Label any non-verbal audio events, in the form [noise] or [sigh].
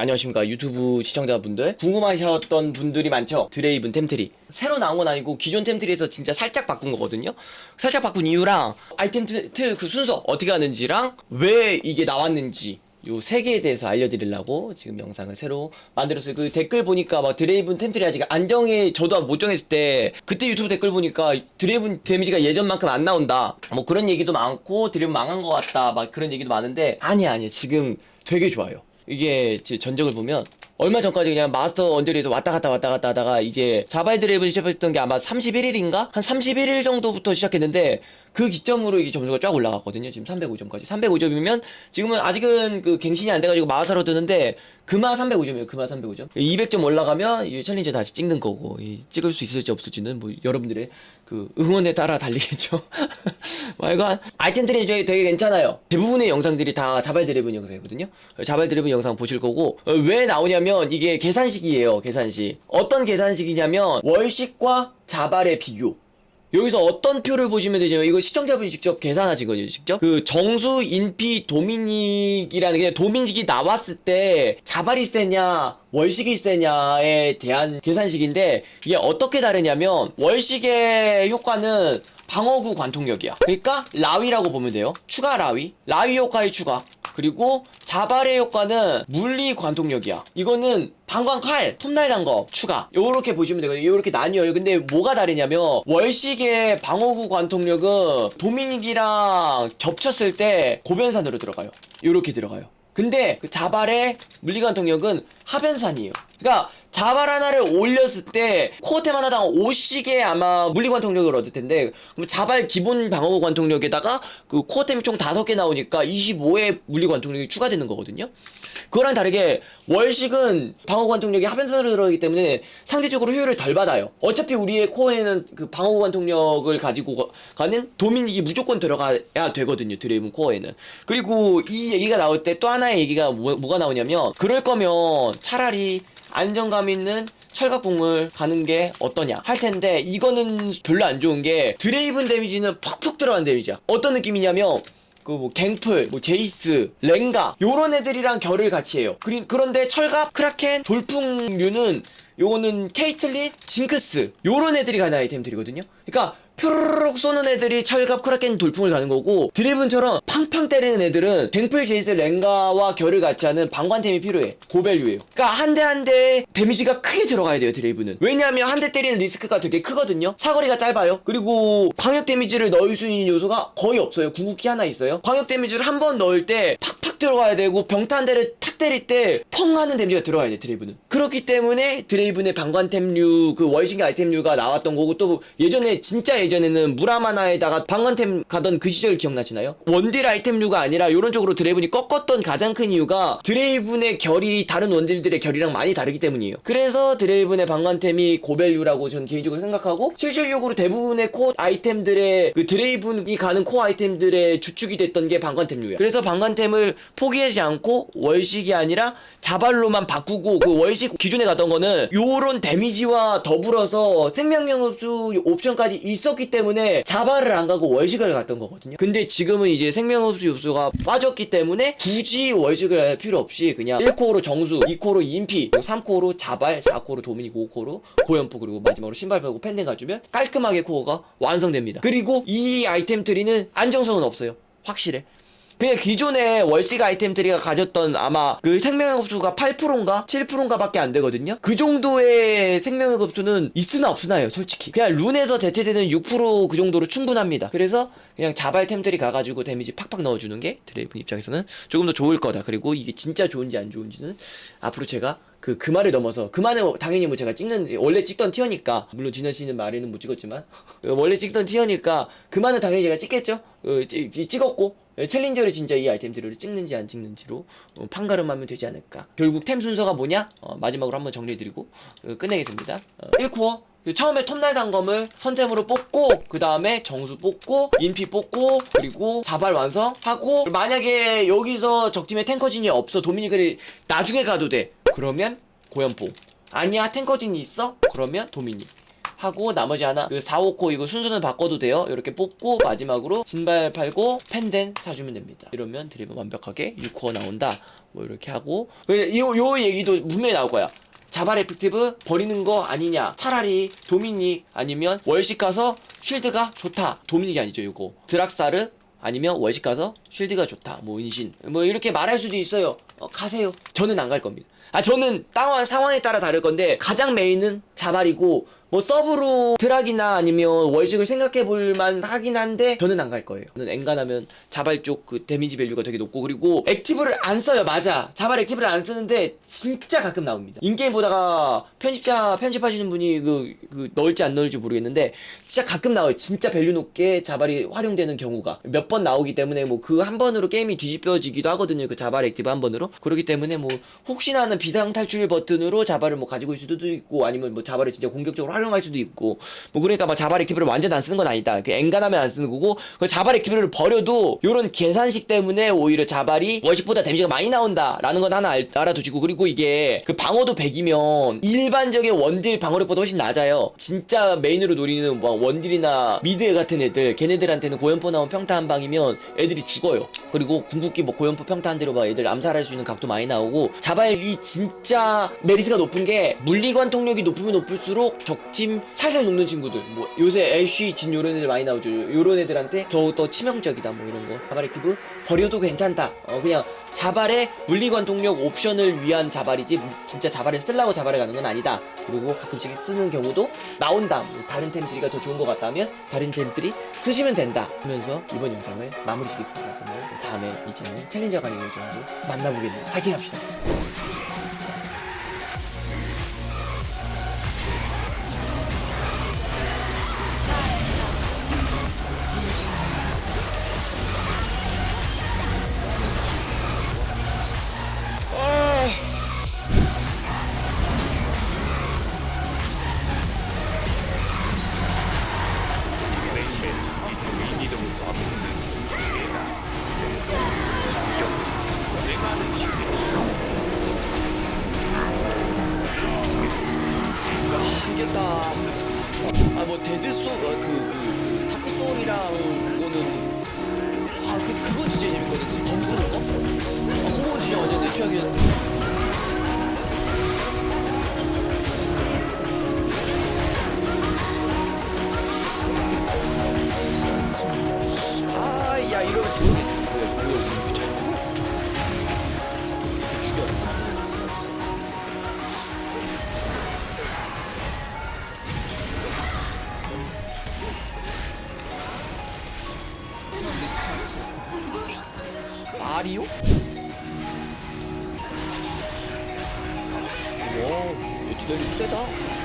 안녕하십니까 유튜브 시청자분들 궁금하셨던 분들이 많죠 드레이븐 템트리 새로 나온 건 아니고 기존 템트리에서 진짜 살짝 바꾼 거거든요 살짝 바꾼 이유랑 아이템 트 그 순서 어떻게 하는지랑 왜 이게 나왔는지 요 세 개에 대해서 알려드리려고 지금 영상을 새로 만들었어요. 그 댓글 보니까 막 드레이븐 템트리 아직 안정해 저도 못 정했을 때 그때 유튜브 댓글 보니까 드레이븐 데미지가 예전만큼 안 나온다. 뭐 그런 얘기도 많고 드레이븐 망한 것 같다. 막 그런 얘기도 많은데 아니야 아니야 지금 되게 좋아요. 이게 제 전적을 보면 얼마 전까지 그냥 마스터 언저리에서 왔다 갔다 왔다 갔다 하다가 이제 자발 드래이븐 시작했던 게 아마 31일인가? 한 31일 정도부터 시작했는데 그 기점으로 이게 점수가 쫙 올라갔거든요. 지금 305점까지. 305점이면 지금은 아직은 그 갱신이 안 돼가지고 마사로 뜨는데 그마 305점이에요. 그마 305점. 200점 올라가면 이제 챌린저 다시 찍는 거고 이 찍을 수 있을지 없을지는 뭐 여러분들의 그 응원에 따라 달리겠죠. [laughs] 말간 아이템들이 되게, 되게 괜찮아요. 대부분의 영상들이 다 자발 드래븐 영상이거든요. 자발 드래븐 영상 보실 거고 어, 왜 나오냐면 이게 계산식이에요. 계산식. 어떤 계산식이냐면 월식과 자발의 비교. 여기서 어떤 표를 보시면 되냐면 이거 시청자분이 직접 계산하시거든요 직접. 그 정수 인피 도미닉이라는 게 도미닉이 나왔을 때 자발이 세냐 월식이 세냐에 대한 계산식인데 이게 어떻게 다르냐면 월식의 효과는 방어구 관통력이야. 그러니까 라위라고 보면 돼요. 추가 라위. 라위 효과의 추가. 그리고 자발의 효과는 물리 관통력이야. 이거는 방광 칼, 톱날 단거 추가. 요렇게 보시면 되거든요. 요렇게 나뉘어요. 근데 뭐가 다르냐면 월식의 방어구 관통력은 도미닉이랑 겹쳤을 때 고변산으로 들어가요. 요렇게 들어가요. 근데 그 자발의 물리관통력은 하변산이에요. 그러니까 자발 하나를 올렸을 때 코어템 하나당 5씩의 아마 물리관 통력을 얻을 텐데 그럼 자발 기본 방어구 관통력에다가 그 코어템이 총 5개 나오니까 25의 물리관 통력이 추가되는 거거든요. 그거랑 다르게 월식은 방어 관통력이 하변선으로 들어가기 때문에 상대적으로 효율을 덜 받아요. 어차피 우리의 코어에는 그 방어 관통력을 가지고 가- 가는 도민이 무조건 들어가야 되거든요. 드레이븐 코어에는. 그리고 이 얘기가 나올 때 또 하나 의 얘기가 뭐, 뭐가 나오냐면 그럴 거면 차라리 안정감 있는 철갑공을 가는 게 어떠냐 할 텐데 이거는 별로 안 좋은 게 드레이븐 데미지는 퍽퍽 들어간 데미지야. 어떤 느낌이냐면 그뭐 갱플, 뭐 제이스, 랭가 요런 애들이랑 결을 같이 해요. 그리, 그런데 철갑, 크라켄, 돌풍류는 요거는 케이틀린, 징크스 요런 애들이 가는 아이템들이거든요. 그러니까 뾰로록 쏘는 애들이 철갑, 크라켄, 돌풍을 가는 거고 드리븐처럼 팡팡 때리는 애들은 갱플, 제이스, 랭가와 결을 같이 하는 방관템이 필요해. 고밸류예요. 그러니까 한 대 한 대 데미지가 크게 들어가야 돼요 드레이브는. 왜냐하면 한 대 때리는 리스크가 되게 크거든요. 사거리가 짧아요. 그리고 광역 데미지를 넣을 수 있는 요소가 거의 없어요. 궁극기 하나 있어요. 광역 데미지를 한 번 넣을 때 팍팍 들어가야 되고 병타 한 대를 탁 때릴 때 펑 하는 데미지가 들어가야 돼 드레이브는. 그렇기 때문에 드레이브의 방관템류 그 월신기 아이템류가 나왔던 거고 또 예전에 진짜 예전에는 무라마나에다가 방관템 가던 그 시절 기억나시나요? 원딜 아이템류가 아니라 이런 쪽으로 드레이븐이 꺾었던 가장 큰 이유가 드레이븐의 결이 다른 원딜들의 결이랑 많이 다르기 때문이에요. 그래서 드레이븐의 방관템이 고밸류라고 저는 개인적으로 생각하고 실질적으로 대부분의 코어 아이템들의 그 드레이븐이 가는 코어 아이템들의 주축이 됐던 게 방관템류야. 그래서 방관템을 포기하지 않고 월식이 아니라 자발로만 바꾸고 그 월식 기존에 갔던 거는 요런 데미지와 더불어서 생명력 흡수 옵션까지 있었기 때문에 자발을 안 가고 월식을 갔던 거거든요. 근데 지금은 이제 생명력 흡수 요소가 빠졌기 때문에 굳이 월식을 할 필요 없이 그냥 1코어로 정수, 2코어로 인피, 3코어로 자발, 4코어로 도미닉, 5코어로 고연포 그리고 마지막으로 신발 빼고 펜딩 가주면 깔끔하게 코어가 완성됩니다. 그리고 이 아이템 트리는 안정성은 없어요. 확실해. 그냥 기존의 월식 아이템 트리가 가졌던 아마 그 생명력 흡수가 8%인가 7%인가 밖에 안 되거든요. 그 정도의 생명력 흡수는 있으나 없으나요, 솔직히. 그냥 룬에서 대체되는 6%그 정도로 충분합니다. 그래서 그냥 자발 템들이 가가지고 데미지 팍팍 넣어주는 게 드레이븐 입장에서는 조금 더 좋을 거다. 그리고 이게 진짜 좋은지 안 좋은지는 앞으로 제가 그, 그 말을 넘어서, 그만은 당연히 뭐 제가 찍는, 원래 찍던 티어니까, 물론 진현 씨는 말에는 못 찍었지만, 원래 찍던 티어니까, 그만은 당연히 제가 찍겠죠? 어, 찍, 찍- 찍었고, 예, 챌린저를 진짜 이 아이템들을 찍는지 안 찍는지로 어, 판가름하면 되지 않을까. 결국 템 순서가 뭐냐? 어, 마지막으로 한번 정리해드리고 어, 끝내겠습니다. 어, 1코어 그 처음에 톱날 단검을 선템으로 뽑고 그 다음에 정수 뽑고 인피 뽑고 그리고 자발 완성하고 만약에 여기서 적팀에 탱커진이 없어 도미닉을 나중에 가도 돼 그러면 고연포. 아니야 탱커진이 있어? 그러면 도미닉 하고 나머지 하나 그 4, 5코 이거 순서는 바꿔도 돼요? 이렇게 뽑고 마지막으로 신발 팔고 펜덴 사주면 됩니다. 이러면 드리블 완벽하게 6코어 나온다. 뭐 이렇게 하고. 그 요, 요 얘기도 분명히 나올 거야. 자발 에펙티브 버리는 거 아니냐. 차라리 도미닉 아니면 월식 가서 쉴드가 좋다. 도미닉이 아니죠 이거. 드락사르 아니면 월식 가서 쉴드가 좋다. 뭐 은신. 뭐 이렇게 말할 수도 있어요 어, 가세요. 저는 안 갈 겁니다. 아 저는 땅원 상황에 따라 다를 건데 가장 메인은 자발이고 뭐 서브로 드락이나 아니면 월식을 생각해 볼만 하긴 한데 저는 안 갈 거예요. 저는 엔간하면 자발 쪽 그 데미지 밸류가 되게 높고 그리고 액티브를 안 써요. 맞아. 자발 액티브를 안 쓰는데 진짜 가끔 나옵니다. 인게임 보다가 편집자 편집하시는 분이 그, 그 넣을지 안 넣을지 모르겠는데 진짜 가끔 나와요. 진짜 밸류 높게 자발이 활용되는 경우가 몇 번 나오기 때문에 뭐 그 한 번으로 게임이 뒤집혀지기도 하거든요. 그 자발 액티브 한 번으로. 그렇기 때문에 뭐 혹시나 하는 비상 탈출 버튼으로 자발을 뭐 가지고 있을 수도 있고 아니면 뭐 자발을 진짜 공격적으로 활용 할 수도 있고 뭐 그러니까 막 자발 액티브를 완전 안 쓰는 건 아니다. 그 엔간하면 안 쓰는 거고 그 자발 액티브를 버려도 요런 계산식 때문에 오히려 자발이 월식보다 데미지가 많이 나온다라는 건 하나 알, 알아두시고 그리고 이게 그 방어도 100이면 일반적인 원딜 방어력보다 훨씬 낮아요. 진짜 메인으로 노리는 뭐 원딜이나 미드 같은 애들 걔네들한테는 고연포 나온 평타 한 방이면 애들이 죽어요. 그리고 궁극기 뭐 고연포 평타 한 대로 막 애들 암살할 수 있는 각도 많이 나오고 자발이 진짜 메리트가 높은 게 물리관 통력이 높으면 높을수록 적팀 살살 녹는 친구들. 뭐 요새 LC 진 요런 애들 많이 나오죠. 요런 애들한테 더욱더 치명적이다 뭐 이런 거. 자발 액티브? 버려도 괜찮다. 어 그냥 자발의 물리관 통력 옵션을 위한 자발이지 진짜 자발을 쓰려고 자발을 가는 건 아니다. 그리고 가끔씩 쓰는 경우도 나온다. 뭐 다른 템들이가 더 좋은 것 같다면 다른 템들이 쓰시면 된다. 하면서 이번 영상을 마무리 지겠습니다. 그러면 다음에 이제는 챌린저 가는 요정으로 만나보겠네요. 파이팅 합시다. 얘 디자인이 세다.